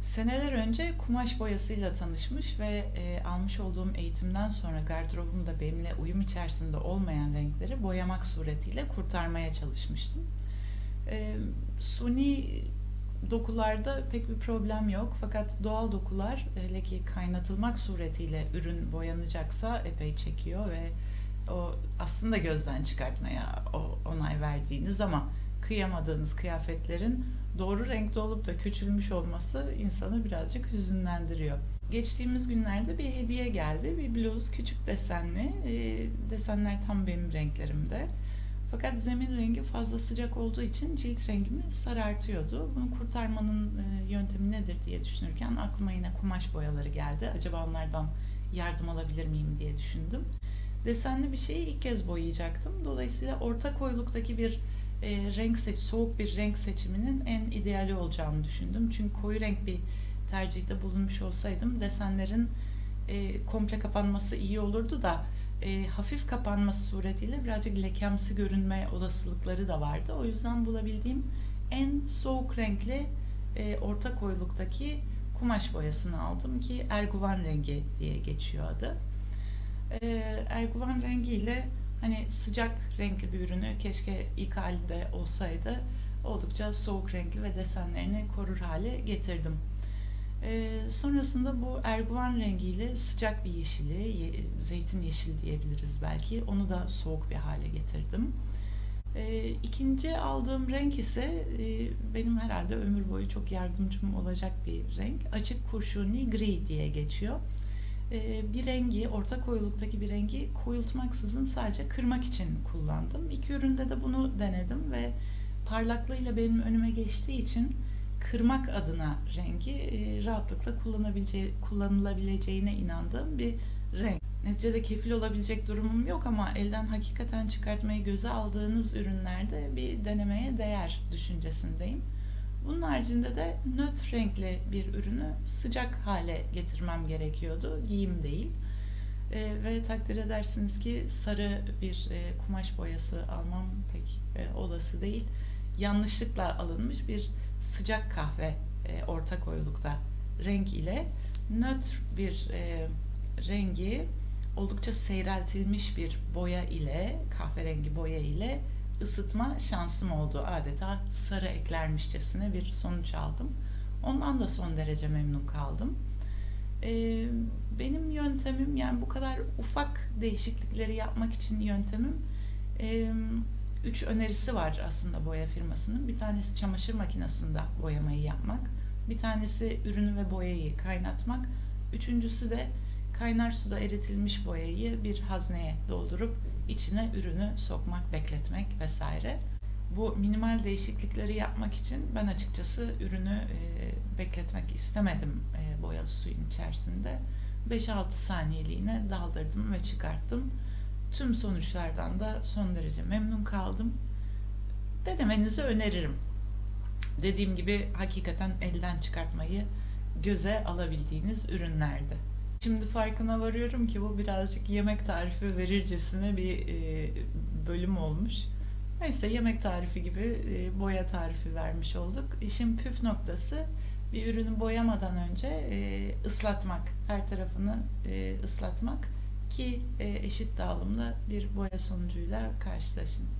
Seneler önce kumaş boyasıyla tanışmış ve e, almış olduğum eğitimden sonra gardırobumda benimle uyum içerisinde olmayan renkleri boyamak suretiyle kurtarmaya çalışmıştım. E, suni dokularda pek bir problem yok fakat doğal dokular hele ki kaynatılmak suretiyle ürün boyanacaksa epey çekiyor ve o aslında gözden çıkartmaya o onay verdiğiniz ama kıyamadığınız kıyafetlerin doğru renkte olup da küçülmüş olması insanı birazcık hüzünlendiriyor. Geçtiğimiz günlerde bir hediye geldi. Bir bluz küçük desenli. E, desenler tam benim renklerimde. Fakat zemin rengi fazla sıcak olduğu için cilt rengimi sarartıyordu. Bunu kurtarmanın e, yöntemi nedir diye düşünürken aklıma yine kumaş boyaları geldi. Acaba onlardan yardım alabilir miyim diye düşündüm. Desenli bir şeyi ilk kez boyayacaktım. Dolayısıyla orta koyuluktaki bir e, renk seç, soğuk bir renk seçiminin en ideali olacağını düşündüm. Çünkü koyu renk bir tercihte bulunmuş olsaydım desenlerin e, komple kapanması iyi olurdu da e, hafif kapanması suretiyle birazcık lekemsi görünme olasılıkları da vardı. O yüzden bulabildiğim en soğuk renkli e, orta koyuluktaki kumaş boyasını aldım ki erguvan rengi diye geçiyor adı. E, erguvan rengiyle hani sıcak renkli bir ürünü keşke ilk halinde olsaydı oldukça soğuk renkli ve desenlerini korur hale getirdim. Ee, sonrasında bu erguvan rengiyle sıcak bir yeşili, ye, zeytin yeşil diyebiliriz belki. Onu da soğuk bir hale getirdim. Ee, ikinci aldığım renk ise e, benim herhalde ömür boyu çok yardımcım olacak bir renk. Açık kurşuni gri diye geçiyor. Ee, bir rengi, orta koyuluktaki bir rengi koyultmaksızın sadece kırmak için kullandım. İki üründe de bunu denedim ve parlaklığıyla benim önüme geçtiği için kırmak adına rengi e, rahatlıkla kullanabileceği, kullanılabileceğine inandığım bir renk. Neticede kefil olabilecek durumum yok ama elden hakikaten çıkartmayı göze aldığınız ürünlerde bir denemeye değer düşüncesindeyim. Bunun haricinde de nötr renkli bir ürünü sıcak hale getirmem gerekiyordu. Giyim değil. E, ve takdir edersiniz ki sarı bir e, kumaş boyası almam pek e, olası değil. Yanlışlıkla alınmış bir sıcak kahve e, orta koyulukta renk ile nötr bir e, rengi oldukça seyreltilmiş bir boya ile kahverengi boya ile ısıtma şansım oldu. Adeta sarı eklermişçesine bir sonuç aldım. Ondan da son derece memnun kaldım. Ee, benim yöntemim yani bu kadar ufak değişiklikleri yapmak için yöntemim e, üç önerisi var aslında boya firmasının. Bir tanesi çamaşır makinesinde boyamayı yapmak. Bir tanesi ürünü ve boyayı kaynatmak. Üçüncüsü de kaynar suda eritilmiş boyayı bir hazneye doldurup içine ürünü sokmak, bekletmek vesaire. Bu minimal değişiklikleri yapmak için ben açıkçası ürünü e, bekletmek istemedim e, boyalı suyun içerisinde. 5-6 saniyeliğine daldırdım ve çıkarttım. Tüm sonuçlardan da son derece memnun kaldım. Denemenizi öneririm. Dediğim gibi hakikaten elden çıkartmayı göze alabildiğiniz ürünlerdi. Şimdi farkına varıyorum ki bu birazcık yemek tarifi verircesine bir e, bölüm olmuş. Neyse yemek tarifi gibi e, boya tarifi vermiş olduk. İşin püf noktası bir ürünü boyamadan önce e, ıslatmak, her tarafını ıslatmak ki eşit dağılımda bir boya sonucuyla karşılaşın.